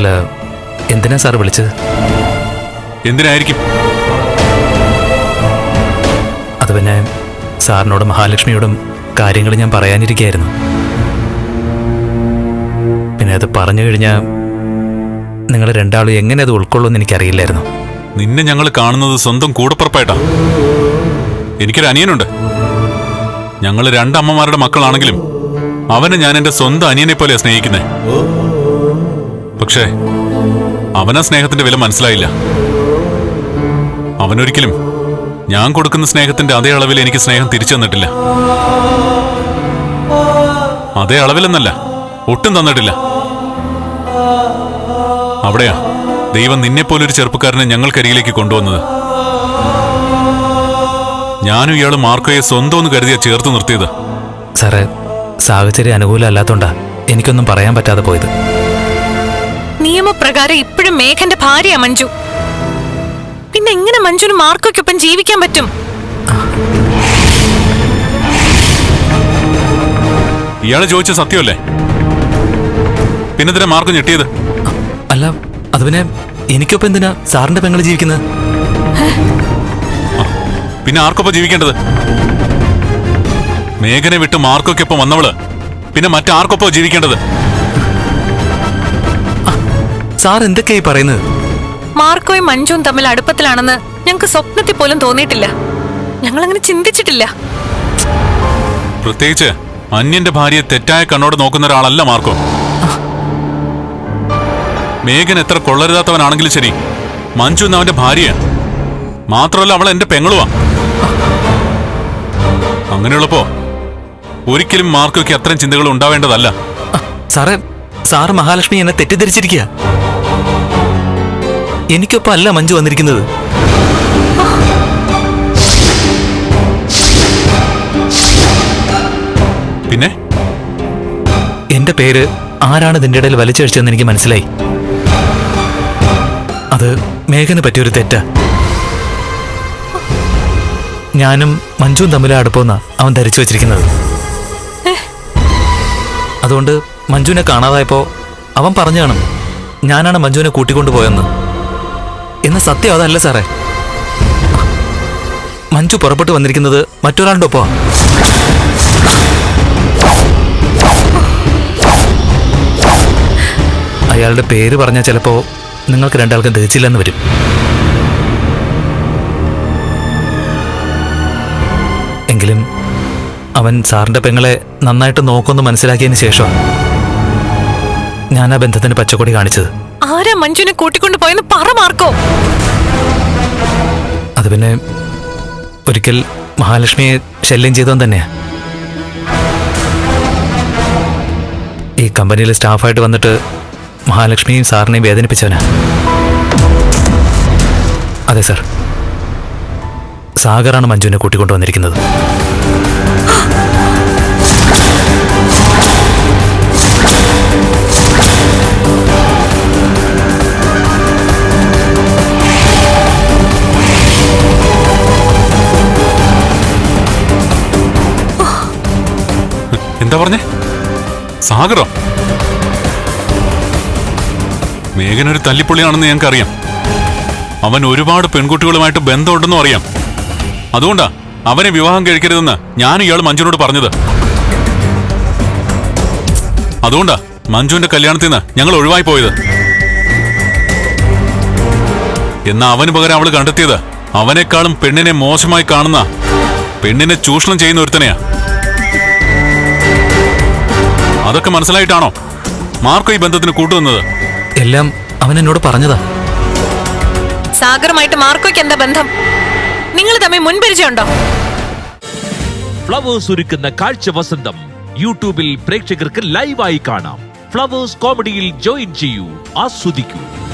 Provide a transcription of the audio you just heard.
അല്ല എന്തിനാ സാർ വിളിച്ചത്? എന്തിനായിരിക്കും? അത് പിന്നെ സാറിനോടും മഹാലക്ഷ്മിയോടും കാര്യങ്ങൾ ഞാൻ പറയാനിരിക്കുകയായിരുന്നു. പിന്നെ അത് പറഞ്ഞു കഴിഞ്ഞാൽ നിങ്ങൾ രണ്ടാളും എങ്ങനെ അത് ഉൾക്കൊള്ളുമെന്ന് എനിക്കറിയില്ലായിരുന്നു. നിന്നെ ഞങ്ങൾ കാണുന്നത് സ്വന്തം കൂടപ്പുറപ്പായിട്ടാ. എനിക്കൊരു അനിയനുണ്ട്. ഞങ്ങൾ രണ്ടമ്മമാരുടെ മക്കളാണെങ്കിലും അവനെ ഞാൻ എന്റെ സ്വന്തം അനിയനെ പോലെ സ്നേഹിക്കുന്നേ. പക്ഷേ അവനാ സ്നേഹത്തിന്റെ വില മനസ്സിലായില്ല. അവനൊരിക്കലും ഞാൻ കൊടുക്കുന്ന സ്നേഹത്തിന്റെ അതേ അളവിൽ എനിക്ക് സ്നേഹം തിരിച്ചു തന്നിട്ടില്ല അതേ അളവിലെന്നല്ല ഒട്ടും തന്നിട്ടില്ല. അവിടെയാ ദൈവം നിന്നെപ്പോലൊരു ചെറുപ്പക്കാരനെ ഞങ്ങൾക്കരികിലേക്ക് കൊണ്ടുവന്നത്. ഞാനും ഇയാൾ മാർക്കോയെ സ്വന്തം കരുതിയ കരുതിയാ ചേർത്ത് നിർത്തിയത്. സാറേ സാഹചര്യം അനുകൂലമല്ലാത്തോണ്ടാ എനിക്കൊന്നും പറയാൻ പറ്റാതെ പോയത്. നിയമപ്രകാരം ഇപ്പോഴും മേഘന്റെ ഭാര്യ മഞ്ജു. പിന്നെ എങ്ങനെ മഞ്ജുന് മാർക്കൊക്കൊപ്പം ജീവിക്കാൻ പറ്റും? ഇയാൾ ചോദിച്ച സത്യമല്ലേ? പിന്നെന്തിനാ മാർക്ക് ഞെട്ടിയത്? അല്ല അത് പിന്നെ എനിക്കൊപ്പം എന്തിനാ സാറിന്റെ പെങ്ങൾ ജീവിക്കുന്നത്? പിന്നെ ആർക്കൊപ്പം ജീവിക്കേണ്ടത്? മേഘനെ വിട്ട് മാർക്കൊക്കൊപ്പം വന്നവൾ പിന്നെ മറ്റാർക്കൊപ്പം ജീവിക്കേണ്ടത്? സാർ എന്തൊക്കെയായി പറയുന്നത്? മാർക്കോയും മഞ്ജുവും തമ്മിൽ അടുപ്പത്തിലാണെന്ന് ഞങ്ങൾക്ക് സ്വപ്നത്തിൽ പോലും തോന്നിയിട്ടില്ല. ഞങ്ങൾ അങ്ങനെ ചിന്തിച്ചിട്ടില്ല. പ്രത്യേകിച്ച് അന്യന്റെ ഭാര്യയെ തെറ്റായ കണ്ണോട് നോക്കുന്ന ഒരാളല്ല മാർക്കോ. മേഘൻ എത്ര കൊള്ളരുതാത്തവനാണെങ്കിലും ശരി മഞ്ജു എന്ന അവന്റെ ഭാര്യയാണ്. മാത്രമല്ല അവൾ എന്റെ പെങ്ങളുവാ. അങ്ങനെയുള്ളപ്പോ ഒരിക്കലും മാർക്കോയ്ക്ക് അത്തരം ചിന്തകൾ ഉണ്ടാവേണ്ടതല്ല. സാറേ സാറ് മഹാലക്ഷ്മി എന്നെ തെറ്റിദ്ധരിച്ചിരിക്കുക എനിക്കൊപ്പം അല്ല മഞ്ജു വന്നിരിക്കുന്നത്. പിന്നെ? എന്റെ പേര് ആരാണ് ഇതിന്റെ ഇടയിൽ വലിച്ചഴിച്ചതെന്ന് എനിക്ക് മനസ്സിലായി. അത് മേഘന് പറ്റിയൊരു തെറ്റാ. ഞാനും മഞ്ജുവും തമ്മിൽ അടുപ്പമെന്നാ അവൻ ധരിച്ചു വെച്ചിരിക്കുന്നത്. അതുകൊണ്ട് മഞ്ജുവിനെ കാണാതായപ്പോ അവൻ പറഞ്ഞു ഞാനാണ് മഞ്ജുവിനെ കൂട്ടിക്കൊണ്ടുപോയെന്ന് എന്ന സത്യം അതല്ല സാറേ. മഞ്ജു പുറപ്പെട്ടു വന്നിരിക്കുന്നത് മറ്റൊരാളുടെ ഒപ്പമാ. അയാളുടെ പേര് പറഞ്ഞാൽ ചിലപ്പോ നിങ്ങൾക്ക് രണ്ടാൾക്കും ദഹിച്ചില്ലെന്ന് വരും. എങ്കിലും അവൻ സാറിന്റെ പെങ്ങളെ നന്നായിട്ട് നോക്കുമെന്ന് മനസ്സിലാക്കിയതിന് ശേഷം ഞാൻ ആ ബന്ധത്തിന് പച്ചക്കൊടി കാണിച്ചത്. ആരാ മഞ്ജുവിനെ കൂട്ടിക്കൊണ്ടു പോയെന്ന് പറ മാർക്കോ. അത് പിന്നെ ഒരിക്കൽ മഹാലക്ഷ്മിയെ ശല്യം ചെയ്തവൻ തന്നെയാ. ഈ കമ്പനിയിൽ സ്റ്റാഫായിട്ട് വന്നിട്ട് മഹാലക്ഷ്മിയും സാറിനെയും വേദനിപ്പിച്ചവനാ. അതെ സാർ. സാഗറാണ് മഞ്ജുവിനെ കൂട്ടിക്കൊണ്ടുവന്നിരിക്കുന്നത് എന്താ പറഞ്ഞേ? സാഗറോ? മേഘൻ ഒരു തല്ലിപ്പൊളിയാണെന്ന് ഞങ്ങൾക്കറിയാം. അവൻ ഒരുപാട് പെൺകുട്ടികളുമായിട്ട് ബന്ധമുണ്ടെന്നും അറിയാം. അതുകൊണ്ടാ അവനെ വിവാഹം കഴിക്കരുതെന്ന് ഞാൻ ഇയാൾ മഞ്ജുനോട് പറഞ്ഞത്. അതുകൊണ്ടാ മഞ്ജുവിന്റെ കല്യാണത്തിൽ നിന്ന് ഞങ്ങൾ ഒഴിവായി പോയത്. എന്നാ അവന് പകരം അവൾ കണ്ടെത്തിയത് അവനേക്കാളും പെണ്ണിനെ മോശമായി കാണുന്ന പെണ്ണിനെ ചൂഷണം ചെയ്യുന്ന ഒരുത്തനെയാ. അതൊക്കെ മനസ്സിലായിട്ടാണോ? മാർക്കോ ഈ ബന്ധത്തിന് കൂട്ടുവന്നത് എല്ലാം അവൻ എന്നോട് പറഞ്ഞതാ. സാഗറുമായിട്ട് മാർക്കോയ്ക്ക് എന്താ ബന്ധം? നിങ്ങൾ തമ്മിൽ മുൻപരിചയമുണ്ടോ? ഫ്ലവേഴ്സ് ഒരുക്കുന്ന കാഴ്ച വസന്തം യൂട്യൂബിൽ പ്രേക്ഷകർക്ക് ലൈവായി കാണാം. ഫ്ലവേഴ്സ് കോമഡിയിൽ ജോയിൻ ചെയ്യൂ ആസ്വദിക്കൂ.